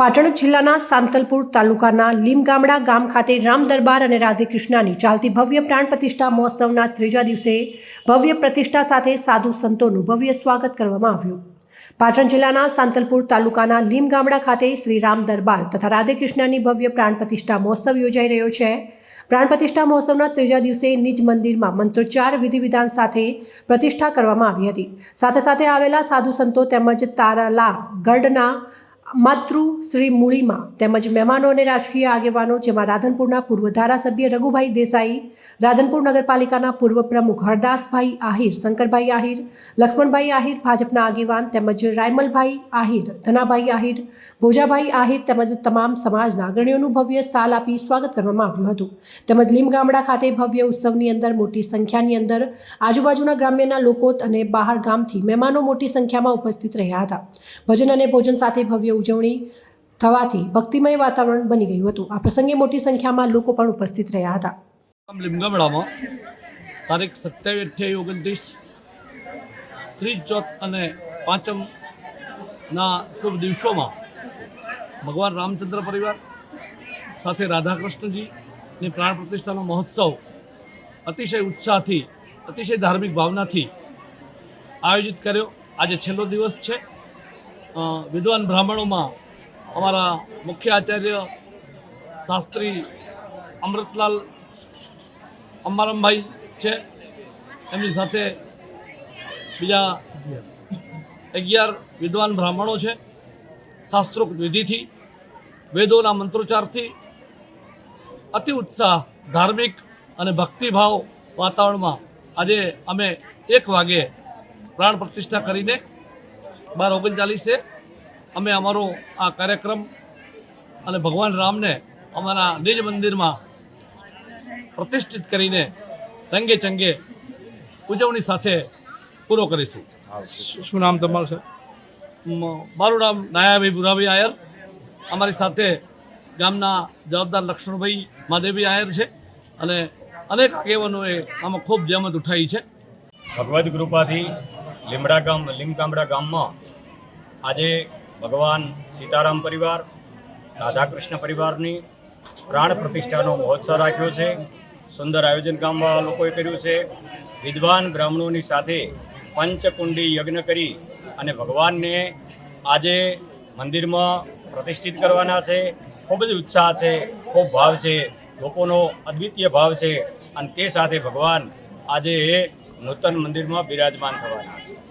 પાટણ જિલ્લાના સાંતલપુર તાલુકાના લીમગામડા ગામ ખાતે રામ દરબાર અને રાધેકૃષ્ણની ચાલતી ભવ્ય પ્રાણ પ્રતિષ્ઠા મહોત્સવના ત્રીજા દિવસે ભવ્ય પ્રતિષ્ઠા સાથે સાધુ સંતોનું ભવ્ય સ્વાગત કરવામાં આવ્યું. પાટણ જિલ્લાના સાંતલપુર તાલુકાના લીમગામડા ખાતે શ્રી રામ દરબાર તથા રાધેકૃષ્ણની ભવ્ય પ્રાણ પ્રતિષ્ઠા મહોત્સવ યોજાઈ રહ્યો છે. પ્રાણ પ્રતિષ્ઠા મહોત્સવના ત્રીજા દિવસે નિજ મંદિરમાં મંત્રોચ્ચાર વિધિ વિધાન સાથે પ્રતિષ્ઠા કરવામાં આવી હતી. સાથે સાથે આવેલા સાધુ સંતો તેમજ તારાલા ગઢના માતૃ શ્રી મૂળીમાં તેમજ મહેમાનો અને રાજકીય આગેવાનો, જેમાં રાધનપુરના પૂર્વ ધારાસભ્ય રઘુભાઈ દેસાઈ, રાધનપુર નગરપાલિકાના પૂર્વ પ્રમુખ હરદાસભાઈ આહિર, શંકરભાઈ આહિર, લક્ષ્મણભાઈ આહિર, ભાજપના આગેવાન તેમજ રાયમલભાઈ આહિર, ધનાભાઈ આહિર, ભોજાભાઈ આહિર તેમજ તમામ સમાજના અગ્રણીઓનું ભવ્ય સાલ આપી સ્વાગત કરવામાં આવ્યું હતું. તેમજ લીમ ગામડા ખાતે ભવ્ય ઉત્સવની અંદર મોટી સંખ્યાની અંદર આજુબાજુના ગ્રામ્યના લોકો અને બહાર ગામથી મહેમાનો મોટી સંખ્યામાં ઉપસ્થિત રહ્યા હતા. ભજન અને ભોજન સાથે ભવ્ય ઉજવણી થવાથી ભક્તિમય વાતાવરણ બની ગયું હતું. આ પ્રસંગે મોટી સંખ્યામાં લોકો પણ ઉપસ્થિત રહ્યા હતા. ગામ લીમગામડામાં તારીખ સત્યાવીસ અઠ્યાવીસ ઓગણત્રીસ ત્રીસ ચોથ અને પાંચમના શુભ દિવસોમાં ભગવાન રામચંદ્ર પરિવાર સાથે રાધાકૃષ્ણજીની પ્રાણ પ્રતિષ્ઠાનો મહોત્સવ અતિશય ઉત્સાહથી, અતિશય ધાર્મિક ભાવનાથી આયોજિત કર્યો. આજે છેલ્લો દિવસ છે. વિદ્વાન બ્રાહ્મણોમાં અમારા મુખ્ય આચાર્ય શાસ્ત્રી અમૃતલાલ અંબારામભાઈ છે. એમની સાથે બીજા અગિયાર વિદ્વાન બ્રાહ્મણો છે. શાસ્ત્રોક્ત વિધિથી, વેદોના મંત્રોચ્ચારથી અતિ ઉત્સાહ, ધાર્મિક અને ભક્તિભાવ વાતાવરણમાં આજે અમે એક વાગે પ્રાણ પ્રતિષ્ઠા કરીને બાર ઓગણચાલીસે અમે અમારો આ કાર્યક્રમ અને ભગવાન રામને અમારા નિજ મંદિરમાં પ્રતિષ્ઠિત કરીને રંગે ચંગે ઉજવણી સાથે પૂરો કરીશું. શું નામ તમારું છે મારું નામ નાયાભાઈ ભુરાભાઈ આયર. અમારી સાથે ગામના જવાબદાર લક્ષ્મણભાઈ મહાદેવભાઈ આયર છે અને અનેક આગેવાનોએ આમાં ખૂબ જહેમત ઉઠાવી છે. ભગવદ્ કૃપાથી લીમડા ગામ લીમગામડા ગામમાં આજે ભગવાન સીતારામ પરિવાર, રાધાકૃષ્ણ પરિવારની પ્રાણ પ્રતિષ્ઠાનો મહોત્સવ રાખ્યો છે. સુંદર આયોજન ગામમાં લોકોએ કર્યું છે. વિદ્વાન બ્રાહ્મણોની સાથે પંચકુંડી યજ્ઞ કરી અને ભગવાનને આજે મંદિરમાં પ્રતિષ્ઠિત કરવાના છે. ખૂબ જ ઉત્સાહ છે, ખૂબ ભાવ છે, લોકોનો અદ્વિતીય ભાવ છે અને તે સાથે ભગવાન આજે નૂતન મંદિરમાં બિરાજમાન થવાના છે.